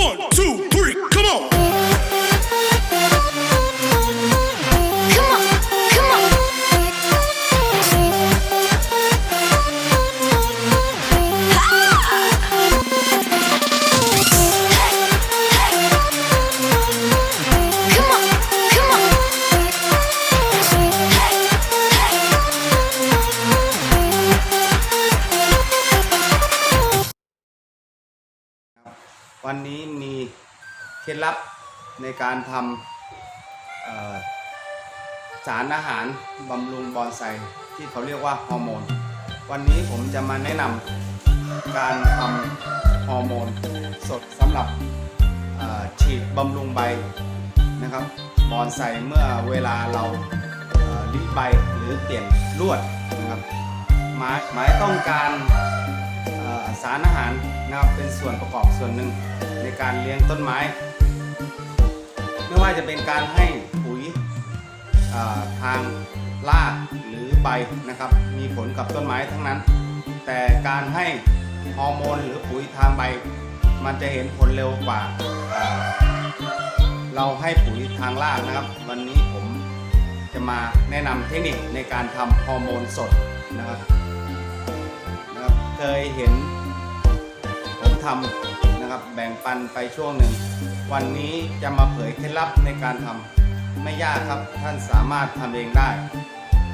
One, two, วันนี้มีเคล็ดลับในการทำสารอาหารบำรุงบอนไซที่เขาเรียกว่าฮอร์โมน วันนี้ผมจะมาแนะนำการทำฮอร์โมนสดสำหรับฉีดบำรุงใบนะครับบอนไซเมื่อเวลาเราเอ่อริใบหรือเปลี่ยนลวดนะครับหมายหมายต้องการ สารอาหารนะครับเป็นส่วนประกอบส่วนหนึ่งในการเลี้ยงต้นไม้ ไม่ว่าจะเป็นการให้ปุ๋ยทางรากหรือใบนะครับ มีผลกับต้นไม้ทั้งนั้น แต่การให้ฮอร์โมนหรือปุ๋ยทางใบ มันจะเห็นผลเร็วกว่าเราให้ปุ๋ยทางรากนะครับ วันนี้ผมจะมาแนะนำเทคนิคในการทำฮอร์โมนสดนะครับนะครับ เคยเห็น ทำนะครับ แบ่งปันไปช่วงหนึ่ง วันนี้จะมาเผยเคล็ดลับในการทำไม่ยากครับท่านสามารถทำเองได้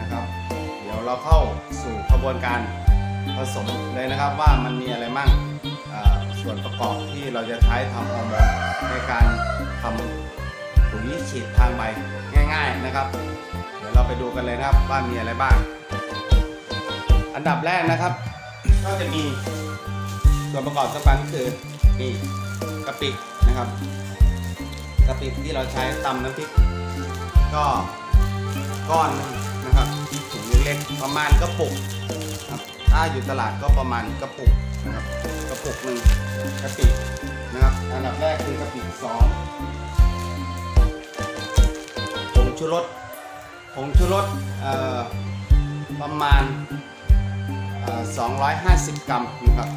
นะครับ เดี๋ยวเราเข้าสู่กระบวนการผสมเลยนะครับว่ามันมีอะไรมั่งส่วนประกอบที่เราจะใช้ทำฮอร์โมนในการทำปุ๋ยฉีดทางใบง่าย ๆนะครับ เดี๋ยวเราไปดูกันเลยนะครับว่ามีอะไรบ้าง อันดับแรกนะครับ ก็จะมี ส่วนประกอบสำคัญคือนี่กะปินะครับกะปิที่เราใช้ตำน้ำพริก ก็ก้อนนะครับถุงเล็กๆประมาณกระปุกครับถ้าอยู่ตลาดก็ประมาณกระปุกนะครับกระปุกหนึ่งกะปินะครับ อันดับแรกคือกะปิสองผงชูรสผงชูรสประมาณเอ่อ250 กรัมนะครับ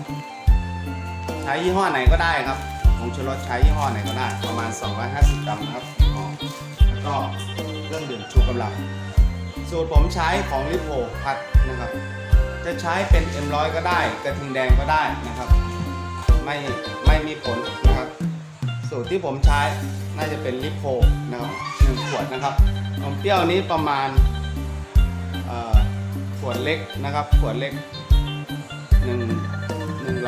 ใช้ยี่ห้อไหนก็ได้ครับผงชูรสใช้ยี่ห้อไหนก็ได้ ประมาณ 250 กรัมนะครับแล้วก็เครื่องดื่มชูกำลัง สูตรผมใช้ของลิโพพัดนะครับ จะใช้เป็น M100 ก็ได้ กระทิงแดงก็ได้นะครับ ไม่ไม่มีผลนะครับ สูตรที่ผมใช้น่าจะเป็นลิโพนะครับหนึ่งขวดนะครับนมเปรี้ยวนี้ประมาณขวดเล็กนะครับ ขวดเล็ก1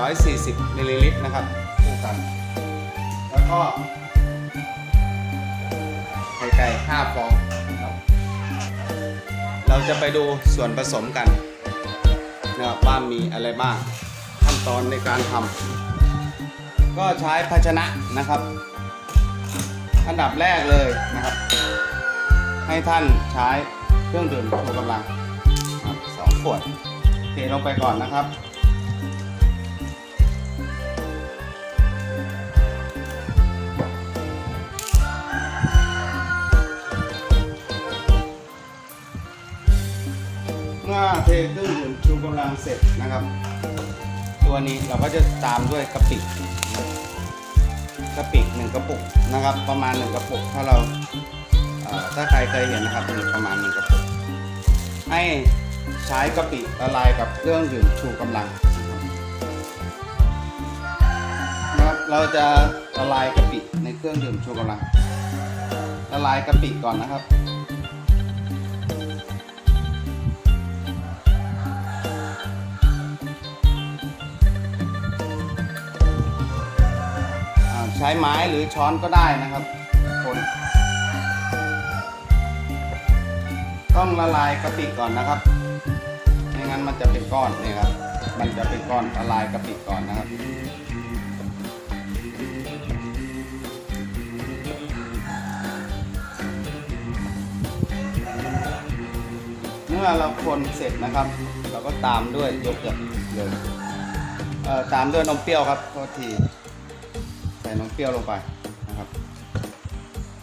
140มิลลิลิตรนะครับคู่กัน แล้วก็ไข่ไก่5ฟองเราจะไปดูส่วนผสมกันนะครับว่ามีอะไรบ้างขั้นตอนในการทำก็ใช้ภาชนะนะครับ อันดับแรกเลยนะครับ ให้ท่านใช้เครื่องดื่มชูกำลังสองขวดเทลงไปก่อนนะครับ เทเครื่องดื่มชูกำลังเสร็จนะครับ ตัวนี้เราก็จะตามด้วยกะปิกะปิหนึ่งกระปุกนะครับ ประมาณหนึ่งกระปุกถ้าเราเถ้าใครเคยเห็นนะครับมีประมาณหนึ่งกระปุกให้ใช้กะปิละลายกับเครื่องดื่มชูกำลังนะครับเราจะละลายกะปิในเครื่องดื่มชูกำลังละลายกะปิก่อนนะครับ ช้ไม้หรือช้อนก็ได้นะครับคนต้องละลายกะปิก่อนนะครับไม่งั้นมันจะเป็นก้อนนี่ครับ มันจะเป็นก้อนละลายกะปิก่อนนะครับเมื่อเราคนเสร็จนะครับ เราก็ตามด้วยโยเกิร์ตเลยเอ่อตามด้วยนมเปรี้ยวครับโทษที ส่นมเปรี้ยวลงไปนะครับ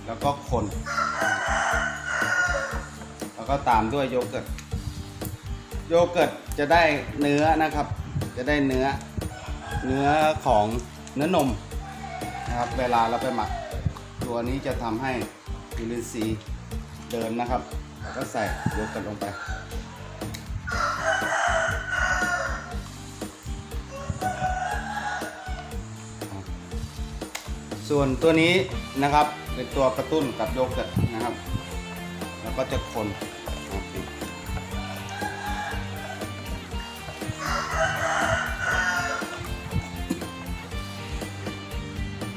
แล้วก็คน แล้วก็ตามด้วยโยเกิร์ต โยเกิร์ตจะได้เนื้อนะครับ จะได้เนื้อ เนื้อของเนื้อนมนะครับ เวลาเราไปหมัก ตัวนี้จะทำให้จุลินทรีเดินนะครับ แล้วก็ใส่โยเกกันลงไป ส่วนตัวนี้นะครับเป็นตัวกระตุ้นกับโยเกิร์ตนะครับ แล้วก็จะคน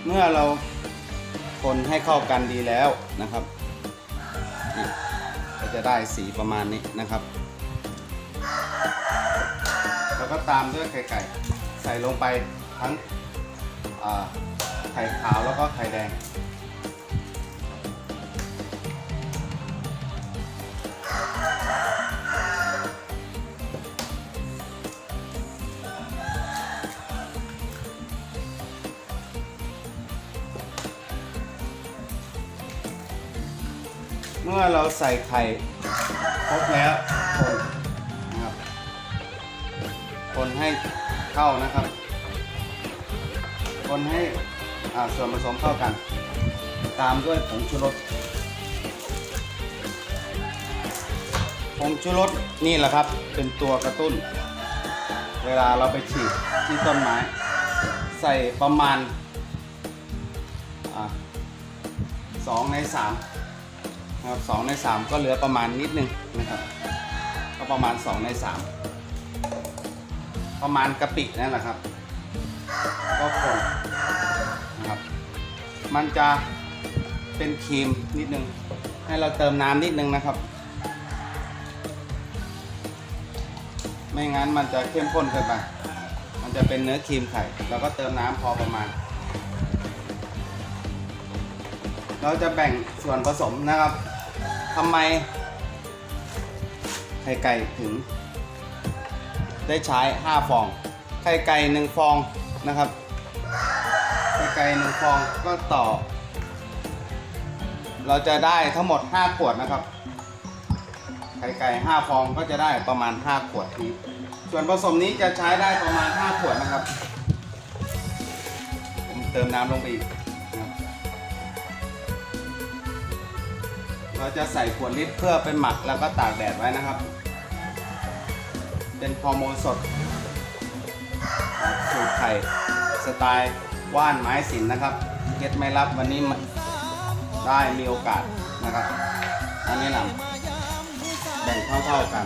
เมื่อเราคนให้เข้ากันดีแล้วนะครับก็จะได้สีประมาณนี้นะครับ แล้วก็ตามด้วยไข่ไก่ ใส่ลงไปทั้งอ่า ไข่ขาวแล้วก็ไข่แดง เมื่อเราใส่ไข่ครบแล้วคนนะครับคนให้เข้านะครับคนให้ ส่วนผสมเข้ากัน ตามด้วยผงชูรสผงชูรสนี่แหละครับ เป็นตัวกระตุ้น เวลาเราไปฉีดที่ต้นไม้ ใส่ประมาณอ่าสองในสามนะครับสองในสามก็เหลือประมาณนิดนึงนะครับ ก็ประมาณสองในสามประมาณกะปินั่นแหละครับ ก็คน นะครับ มันจะเป็นครีมนิดนึง ให้เราเติมน้ำนิดนึงนะครับ ไม่งั้นมันจะเข้มข้นเกินไป มันจะเป็นเนื้อครีมไข่เราก็เติมน้ำพอประมาณ เราจะแบ่งส่วนผสมนะครับทำไมไข่ไก่ถึง ได้ใช้ 5 ฟอง ไข่ไก่ 1 ฟองนะครับ ไข่ไก่1ฟองก็ต่อ เราจะได้ทั้งหมด 5 ขวดนะครับ ไข่ไก่5ฟองก็จะได้ประมาณ 5 ขวดนี้ ส่วนผสมนี้จะใช้ได้ประมาณ 5 ขวดนะครับ ผมเติมน้ำลงไปอีก เราจะใส่ขวดลิตรเพื่อเป็นหมักแล้วก็ตากแดดไว้นะครับ เป็นฮอร์โมนสดสูตรไข่สไตล์ ว่านไม้สินนะครับเก็ตไม่รับวันนี้ได้มีโอกาสนะครับอันนี้นะแบ่งเท่าๆกัน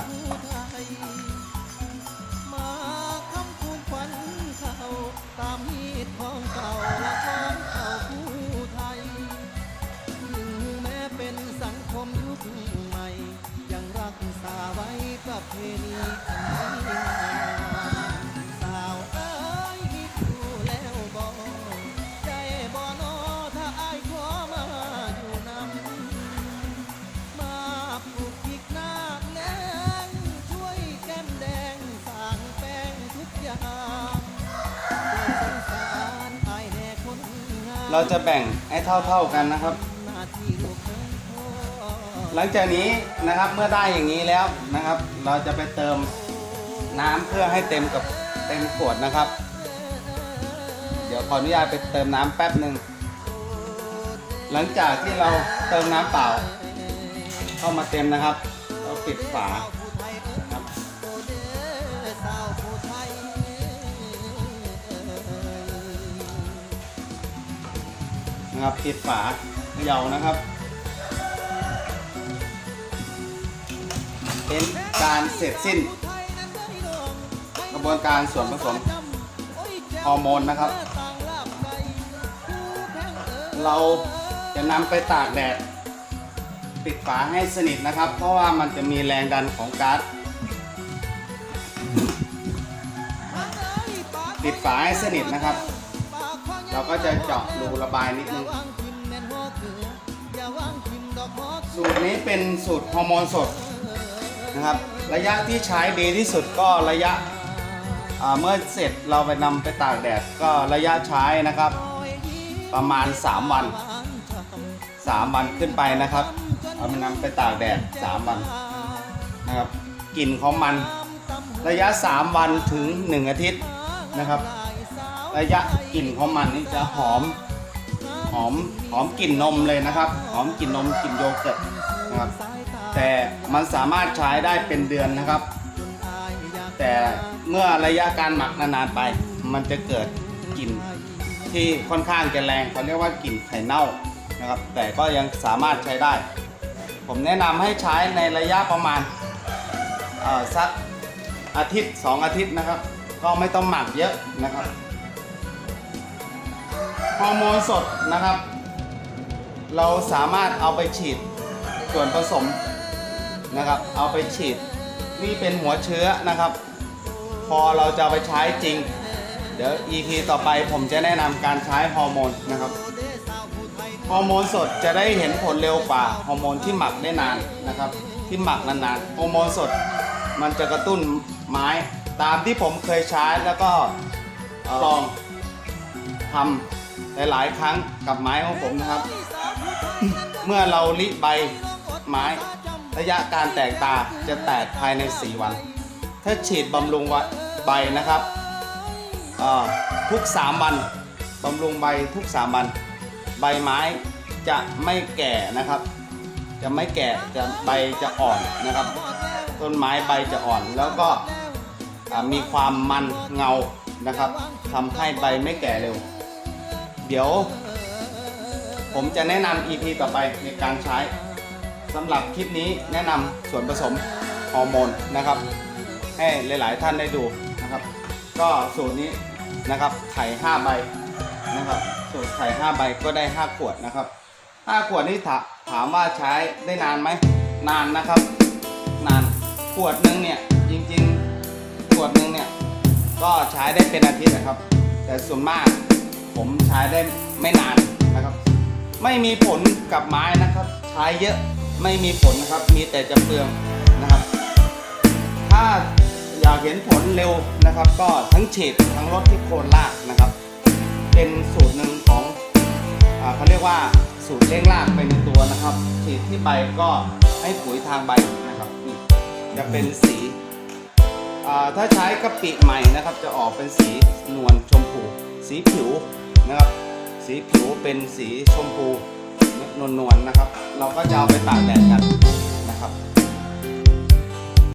เราจะแบ่งให้เท่าๆกันนะครับ หลังจากนี้นะครับเมื่อได้อย่างนี้แล้วนะครับ เราจะไปเติมน้ำเพื่อให้เต็มกับเต็มขวดนะครับ เดี๋ยวขออนุญาตไปเติมน้ำแป๊บหนึ่งหลังจากที่เราเติมน้ำเปล่า เข้ามาเต็มนะครับ เราปิดฝา นะครับปิดฝาเขย่านะครับ เป็นการเสร็จสิ้น กระบวนการส่วนผสมฮอร์โมนนะครับ เราจะนำไปตากแดดปิดฝาให้สนิทนะครับ เพราะว่ามันจะมีแรงดันของก๊าซปิดฝาให้สนิทนะครับ เราก็จะเจาะรูระบายนิดนึง สูตรนี้เป็นสูตรฮอร์โมนสดนะครับ ระยะที่ใช้ดีที่สุดก็ระยะเมื่อเสร็จเราไปนำไปตากแดดก็ระยะใช้นะครับ ประมาณ 3 วัน 3 วันขึ้นไปนะครับ เอาไปนำไปตากแดด 3 วันนะครับกลิ่นของมันระยะ 3 วันถึง 1 อาทิตย์นะครับ ระยะกลิ่นของมันนี่จะหอมหอมหอมกลิ่นนมเลยนะครับ หอมกลิ่นนมกลิ่นโยเกิร์ตนะครับแต่มันสามารถใช้ได้เป็นเดือนนะครับ แต่เมื่อระยะการหมักนานๆไป มันจะเกิดกลิ่นที่ค่อนข้างจะแรงเขาเรียกว่ากลิ่นไข่เน่านะครับ แต่ก็ยังสามารถใช้ได้ ผมแนะนำให้ใช้ในระยะประมาณสักอาทิตย์ 2 อาทิตย์นะครับ ก็ไม่ต้องหมักเยอะนะครับ ฮอร์โมนสดนะครับ เราสามารถเอาไปฉีดส่วนผสมนะครับ เอาไปฉีดนี่เป็นหัวเชื้อนะครับ พอเราจะไปใช้จริง เดี๋ยว EP ต่อไปผมจะแนะนำการใช้ฮอร์โมนนะครับฮอร์โมนสดจะได้เห็นผลเร็วกว่าฮอร์โมนที่หมักได้นานนะครับ ที่หมักนานๆฮอร์โมนสดมันจะกระตุ้นไม้ตามที่ผมเคยใช้แล้วก็ลองทำ หลายๆครั้งกับไม้ของผมนะครับ เมื่อเราลิใบไม้ระยะการแตกตาจะแตกภายใน 4 วัน ถ้าฉีดบำรุงใบนะครับทุก 3 วันบำรุงใบทุก 3 วัน ใบไม้จะไม่แก่นะครับ จะไม่แก่จะใบจะอ่อนนะครับ ต้นไม้ใบจะอ่อนแล้วก็มีความมันเงานะครับทำให้ใบไม่แก่เร็ว เดี๋ยว ผมจะแนะนำ EP ต่อไปในการใช้สำหรับคลิปนี้แนะนำส่วนผสมฮอร์โมนนะครับ ให้หลาย ๆ ท่านได้ดูนะครับ ก็สูตรนี้นะครับไข่5ใบนะครับสูตรไข่5ใบก็ได้ 5 ขวดนะครับ 5 ขวดนี้ถาถามว่าใช้ได้นานไหมนานนะครับ นานขวดหนึ่งเนี่ยจริง ๆ ขวดหนึ่งเนี่ยก็ใช้ได้เป็นอาทิตย์นะครับ แต่ส่วนมาก ผมใช้ได้ไม่นานนะครับ ไม่มีผลกับไม้นะครับ ใช้เยอะไม่มีผลนะครับ มีแต่จะเปลืองนะครับ ถ้าอยากเห็นผลเร็วนะครับ ก็ทั้งฉีดทั้งลดที่โคนรากนะครับ เป็นสูตรหนึ่งของอเขาเรียกว่าสูตรเร่งรากไปในตัวนะครับ ฉีดที่ใบก็ให้ปุ๋ยทางใบนะครับนี่จะเป็นสีถ้าใช้กะปิใหม่นะครับ จะออกเป็นสีนวลชมพู สีผิว นะครับ สีผิวเป็นสีชมพูนวลๆนะครับ เราก็จะเอาไปตากแดดกันนะครับ